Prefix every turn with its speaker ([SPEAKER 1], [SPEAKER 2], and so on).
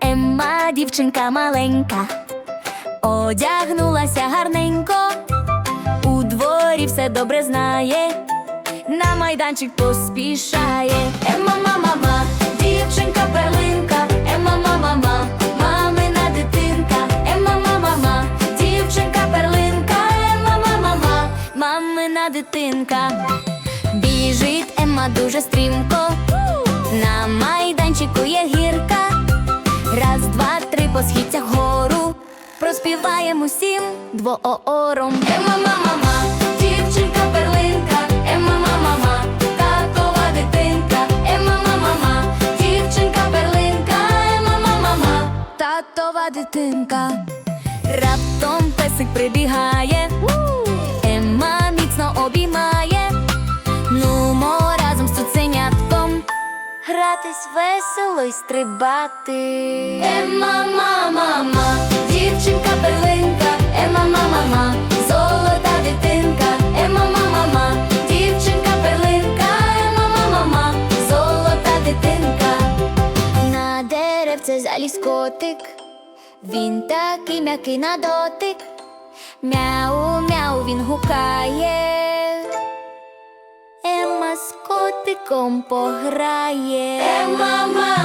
[SPEAKER 1] Емма, дівчинка маленька, одягнулася гарненько, у дворі все добре знає, на майданчик поспішає. Емма, мама, ма, дівчинка перлинка, Емма, мама, ма, мамина дитинка, мама, ма, дівчинка перлинка, Емма, мама, ма, мамина дитинка. Емма дуже стрімко, на майданчику є гірка. Раз, два, три по східцях гору. Проспіваємо усім двоором. Ема, мама, ма, дівчинка перлинка, Ема, мама, дитинка, Ема, мама, ма, дівчинка перлинка, Ема, мама, ма, татова дитинка. Раптом песик прибігає, Гратись весело й стрибати. Ема, мама, ма, дівчинка перлинка, Ема, мама, ма, золота дитинка, Ема, мама, ма, дівчинка перлинка, Ема, мама, ма, золота дитинка. На деревце заліз котик, він такий м'який на дотик. Мяу, мяу, він гукає. З котиком пограє. Е, мама,